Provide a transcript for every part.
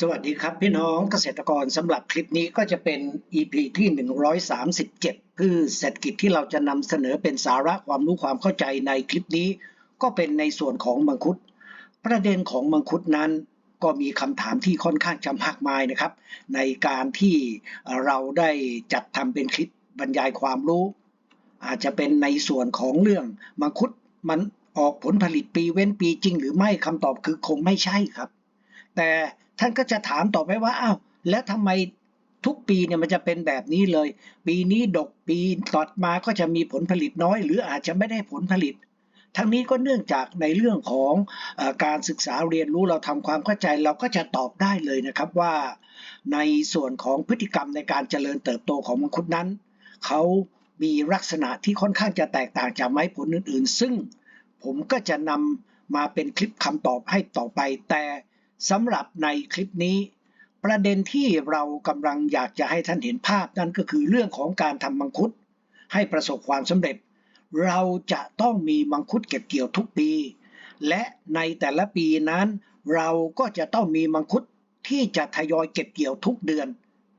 สวัสดีครับพี่น้องเกษตรกรสำหรับคลิปนี้ก็จะเป็น EP ที่ 137 พืชเศรษฐกิจที่เราจะนำเสนอเป็นสาระความรู้ความเข้าใจในคลิปนี้ ก็เป็นในส่วนของมังคุด ประเด็นของมังคุดนั้น ก็มีคำถามที่ค่อนข้างจำมากมายนะครับ ในการที่เราได้จัดทำเป็นคลิปบรรยายความรู้ อาจจะเป็นในส่วนของเรื่องมังคุดมันออกผลผลิตปีเว้นปีจริง หรือไม่คำตอบคือคงไม่ใช่ครับ แต่ ท่านก็จะถามต่อไปว่าอ้าวแล้วทำไมทุกปีเนี่ยมันจะเป็นแบบนี้เลย ปีนี้ดกปีต่อมาก็จะมีผลผลิตน้อย หรืออาจจะไม่ได้ผลผลิต ทั้งนี้ก็เนื่องจากในเรื่องของออการศึกษาเรียนรู้เราทำความเข้าใจเราก็จะตอบได้เลยนะครับว่า ในส่วนของพฤติกรรมในการเจริญเติบโตของมังคุดนั้น เขามีลักษณะที่ค่อนข้างจะแตกต่างจากไม้ผลอื่น ๆ ซึ่งผมก็จะนำมาเป็นคลิปคำตอบให้ต่อไปแต่ สำหรับในคลิปนี้ ประเด็นที่เรากำลังอยากจะให้ท่านเห็นภาพนั่นก็คือเรื่องของการทำมังคุด ให้ประสบความสำเร็จ เราจะต้องมีมังคุดเก็บเกี่ยวทุกปี และในแต่ละปีนั้น เราก็จะต้องมีมังคุดที่จะทยอยเก็บเกี่ยวทุกเดือน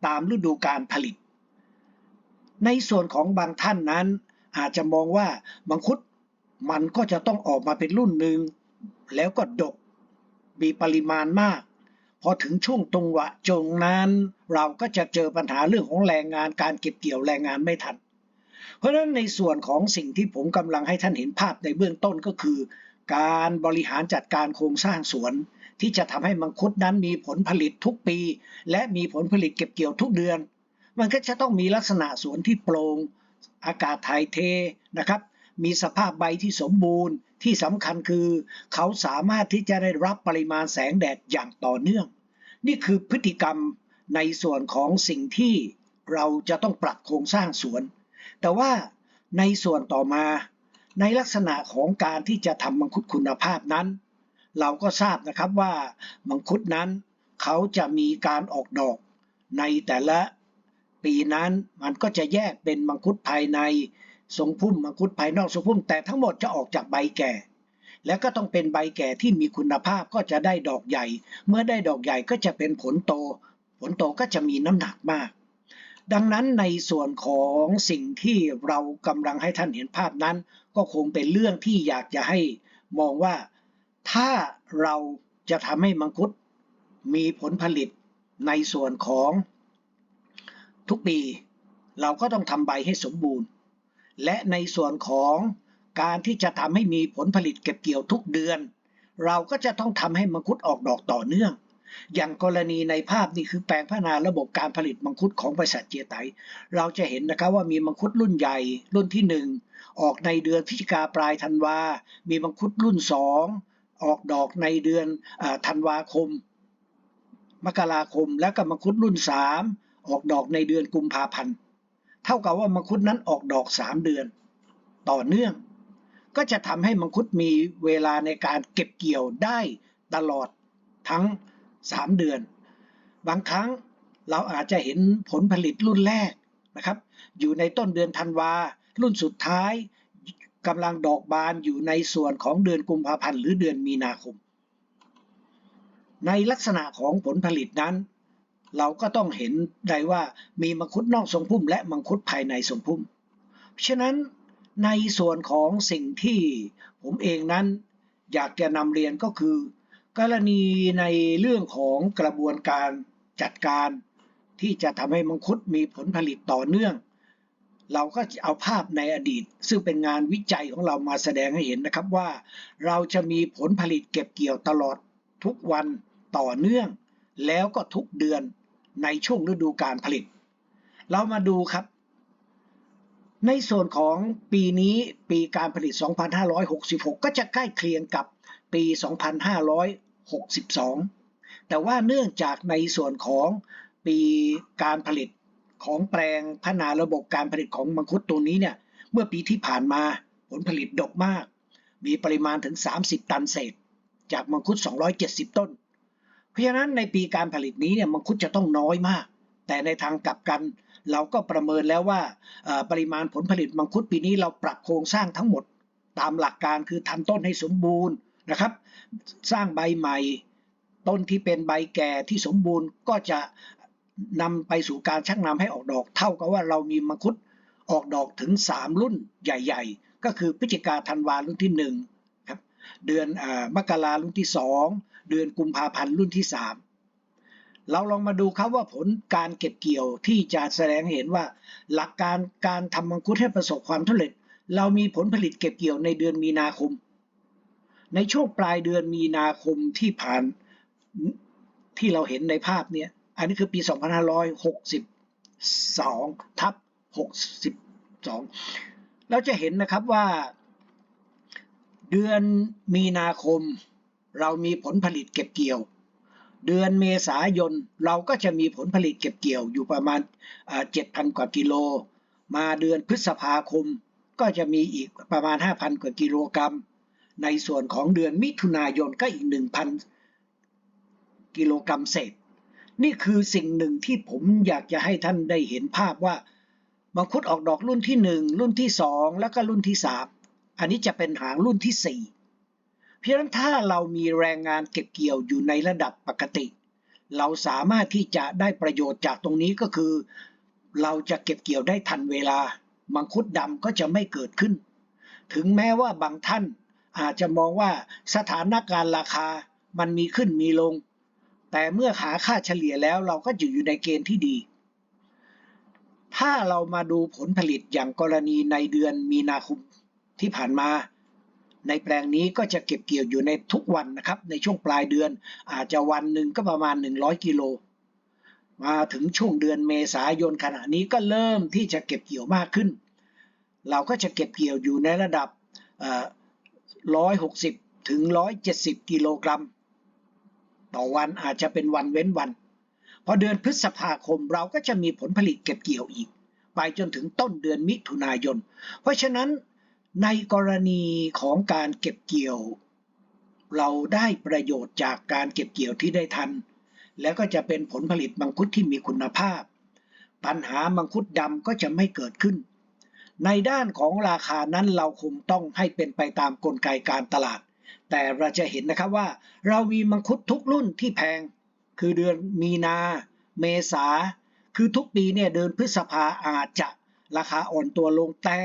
ตามฤดูการผลิต ในส่วนของบางท่านนั้น อาจจะมองว่ามังคุดมันก็จะต้องออกมาเป็นรุ่นหนึ่งแล้วก็ดก มีปริมาณมาก พอถึงช่วงตรงวะจงนั้น เราก็จะเจอปัญหาเรื่องของแรงงานการเก็บเกี่ยวแรงงานไม่ทัน เพราะฉะนั้นในส่วนของสิ่งที่ผมกำลังให้ท่านเห็นภาพในเบื้องต้นก็คือ การบริหารจัดการโครงสร้างสวน ที่จะทำให้มังคุดนั้นมีผลผลิตทุกปี และมีผลผลิตเก็บเกี่ยวทุกเดือน มันก็จะต้องมีลักษณะสวนที่โปร่งอากาศถ่ายเทนะครับ มีสภาพใบที่สมบูรณ์ที่สำคัญคือ เขาสามารถที่จะได้รับปริมาณแสงแดดอย่างต่อเนื่อง นี่คือพฤติกรรมในส่วนของสิ่งที่เราจะต้องปรับโครงสร้างสวน แต่ว่าในส่วนต่อมา ในลักษณะของการที่จะทำมังคุดคุณภาพนั้น เราก็ทราบนะครับว่ามังคุดนั้น เขาจะมีการออกดอกในแต่ละปีนั้นมันก็จะแยกเป็นมังคุดภายใน ทรงพุ่มมังคุดภายนอกทรงพุ่มแต่ทั้งหมดจะออกจากใบแก่ และก็ต้องเป็นใบแก่ที่มีคุณภาพก็จะได้ดอกใหญ่ เมื่อได้ดอกใหญ่ก็จะเป็นผลโต ผลโตก็จะมีน้ำหนักมาก ดังนั้นในส่วนของสิ่งที่เรากำลังให้ท่านเห็นภาพนั้น ก็คงเป็นเรื่องที่อยากจะให้มองว่า ถ้าเราจะทำให้มังคุดมีผลผลิตในส่วนของทุกปี เราก็ต้องทำใบให้สมบูรณ์ และในส่วนของการที่จะทำให้มีผลผลิตเก็บเกี่ยวทุกเดือน เราก็จะต้องทำให้มังคุดออกดอกต่อเนื่อง อย่างกรณีในภาพนี่คือแปลงพัฒนาระบบการผลิตมังคุดของบริษัทเจียไต เราจะเห็นนะครับว่ามีมังคุดรุ่นใหญ่รุ่นที่ 1 ออกในเดือนพฤศจิกาปลายธันวา มีมังคุดรุ่น 2 ออกดอกในเดือนธันวาคม มกราคม และก็มังคุดรุ่น 3 ออกดอกในเดือนกุมภาพันธ์ เท่ากับว่ามังคุดนั้นออกดอก 3 เดือน ต่อเนื่อง ก็จะทำให้มังคุดมีเวลาในการเก็บเกี่ยวได้ตลอดทั้ง 3 เดือน บางครั้งเราอาจจะเห็นผลผลิตรุ่นแรกนะครับ อยู่ในต้นเดือนธันวา รุ่นสุดท้ายกำลังดอกบานอยู่ในส่วนของเดือนกุมภาพันธ์หรือเดือนมีนาคม ในลักษณะของผลผลิตนั้น เราก็ต้องเห็นได้ว่ามีมังคุดนอกทรงพุ่ม และมังคุดภายในทรงพุ่ม ฉะนั้นในส่วนของสิ่งที่ผมเองนั้นอยากจะนำเรียนก็คือ กรณีในเรื่องของกระบวนการจัดการ ที่จะทำให้มังคุดมีผลผลิตต่อเนื่อง เราก็เอาภาพในอดีต ซึ่งเป็นงานวิจัยของเรามาแสดงให้เห็นนะครับว่า เราจะมีผลผลิตเก็บเกี่ยวตลอดทุกวันต่อเนื่อง แล้วก็ทุกเดือนในช่วงฤดูการผลิต เรามาดูครับ ในส่วนของปีนี้ปีการผลิต 2566 ก็จะใกล้เคียงกับปี 2562 แต่ว่าเนื่องจากในส่วนของปีการผลิตของแปลงพัฒนาระบบการผลิตของมังคุดตัวนี้เนี่ยเมื่อปีที่ผ่านมาผลผลิตดกมาก มีปริมาณถึง 30 ตันเศษ จากมังคุด 270 ต้น เพราะฉะนั้นในปีการผลิตนี้เนี่ยมังคุดจะต้องน้อยมาก แต่ในทางกลับกัน เราก็ประเมินแล้วว่าปริมาณผลผลิตมังคุดปีนี้เราปรับโครงสร้างทั้งหมด ตามหลักการคือทำต้นให้สมบูรณ์นะครับ สร้างใบใหม่ ต้นที่เป็นใบแก่ที่สมบูรณ์ก็จะนำไปสู่การชักนำให้ออกดอก เท่ากับว่าเรามีมังคุดออกดอกถึง 3 รุ่นใหญ่ ๆ ก็คือพฤศจิกาธันวารุ่นที่ 1 เดือนอมกรารุ่นที่ 2 เดือนกุมภาพันธ์รุ่นที่ 3 เราลองมาดูครับว่าผลการเก็บเกี่ยวที่จะแสดงเห็นว่า หลักการการทำมังคุดให้ประสบความสำเร็จ เรามีผลผลิตเก็บเกี่ยวในเดือนมีนาคม ในช่วงปลายเดือนมีนาคมที่ผ่านที่เราเห็นในภาพเนี่ยอันนี้คือปี 2562 ทับ 62 เราจะเห็นนะครับว่า เดือนมีนาคม เรามีผลผลิตเก็บเกี่ยว เดือนเมษายนเราก็จะมีผลผลิตเก็บเกี่ยวอยู่ประมาณเจ็ดพันกว่ากิโล มาเดือนพฤษภาคมก็จะมีอีกประมาณ 5,000 กว่ากิโลกรัม ในส่วนของเดือนมิถุนายนก็อีก 1,000 กิโลกรัมเศษ นี่คือสิ่งหนึ่งที่ผมอยากจะให้ท่านได้เห็นภาพว่ามังคุดออกดอกรุ่นที่ 1 รุ่นที่ 2 แล้วก็รุ่นที่3 อันนี้จะเป็นหางรุ่นที่ 4 เพราะฉะนั้นถ้าเรามีแรงงานเก็บเกี่ยวอยู่ในระดับปกติ เราสามารถที่จะได้ประโยชน์จากตรงนี้ก็คือ เราจะเก็บเกี่ยวได้ทันเวลา มังคุดดำก็จะไม่เกิดขึ้น ถึงแม้ว่าบางท่านอาจจะมองว่าสถานการณ์ราคามันมีขึ้นมีลง แต่เมื่อหาค่าเฉลี่ยแล้วเราก็อยู่อยู่ในเกณฑ์ที่ดี ถ้าเรามาดูผลผลิตอย่างกรณีในเดือนมีนาคม ที่ผ่านมา ในแปลงนี้ก็จะเก็บเกี่ยวอยู่ในทุกวันนะครับ ในช่วงปลายเดือน อาจจะวันหนึ่งก็ประมาณ 100 กิโล มาถึงช่วงเดือนเมษายนขณะนี้ก็เริ่มที่จะเก็บเกี่ยวมากขึ้น เราก็จะเก็บเกี่ยวอยู่ในระดับ 160 ถึง 170 กิโลกรัม ต่อวันอาจจะเป็นวันเว้นวัน พอเดือนพฤษภาคมเราก็จะมีผลผลิตเก็บเกี่ยวอีก ไปจนถึงต้นเดือนมิถุนายน เพราะฉะนั้น ในกรณีของการเก็บเกี่ยว เราได้ประโยชน์จากการเก็บเกี่ยวที่ได้ทัน แล้วก็จะเป็นผลผลิตมังคุดที่มีคุณภาพ ปัญหามังคุดดำก็จะไม่เกิดขึ้น ในด้านของราคานั้นเราคงต้องให้เป็นไปตามกลไกการตลาด แต่เราจะเห็นนะครับว่า เรามีมังคุดทุกรุ่นที่แพง คือเดือนมีนา เมษา คือทุกปีเนี่ยเดือนพฤษภาอาจจะราคาอ่อนตัวลงแต่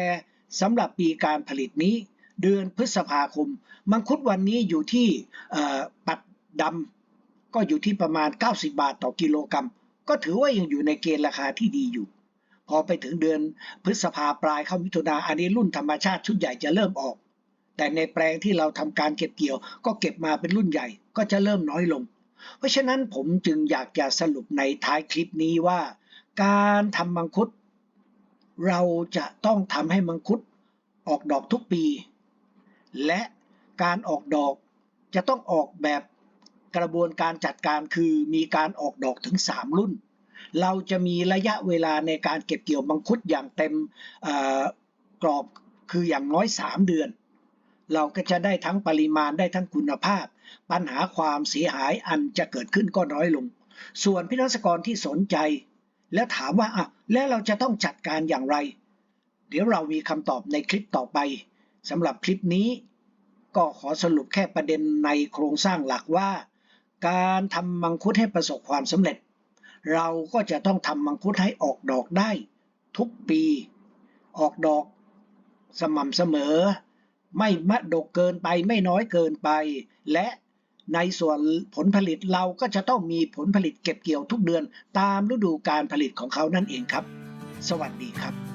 สำหรับปีการผลิตนี้ เดือนพฤษภาคม มังคุดวันนี้อยู่ที่ปัดดำก็อยู่ที่ประมาณ 90 บาทต่อกิโลกรัม ก็ถือว่ายังอยู่ในเกณฑ์ราคาที่ดีอยู่ พอไปถึงเดือนพฤษภาปลายเข้ามิถุนาอันนี้รุ่นธรรมชาติชุดใหญ่จะเริ่มออก แต่ในแปลงที่เราทำการเก็บเกี่ยว ก็เก็บมาเป็นรุ่นใหญ่ก็จะเริ่มน้อยลง เพราะฉะนั้นผมจึงอยากจะสรุปในท้ายคลิปนี้ว่า การทำมังคุด เราจะต้องทำให้มังคุดออกดอกทุกปี และการออกดอกจะต้องออกแบบกระบวนการจัดการคือมีการออกดอกถึง 3 รุ่น เราจะมีระยะเวลาในการเก็บเกี่ยวมังคุดอย่างเต็มกรอบคืออย่างน้อย 3 เดือน เราก็จะได้ทั้งปริมาณได้ทั้งคุณภาพ ปัญหาความเสียหายอันจะเกิดขึ้นก็น้อยลง ส่วนพี่นักกรที่สนใจ และถามว่าอะแล้วเราจะต้องจัดการอย่างไร เดี๋ยวเรามีคำตอบในคลิปต่อไปสำหรับคลิปนี้ ก็ขอสรุปแค่ประเด็นในโครงสร้างหลักว่า การทำมังคุดให้ประสบความสำเร็จ เราก็จะต้องทำมังคุดให้ออกดอกได้ ทุกปี ออกดอก สม่ำเสมอ ไม่มะดกเกินไปไม่น้อยเกินไป และ ในส่วนผลผลิตเราก็จะต้องมีผลผลิตเก็บเกี่ยวทุกเดือน ตามฤดูการผลิตของเขานั่นเองครับ สวัสดีครับ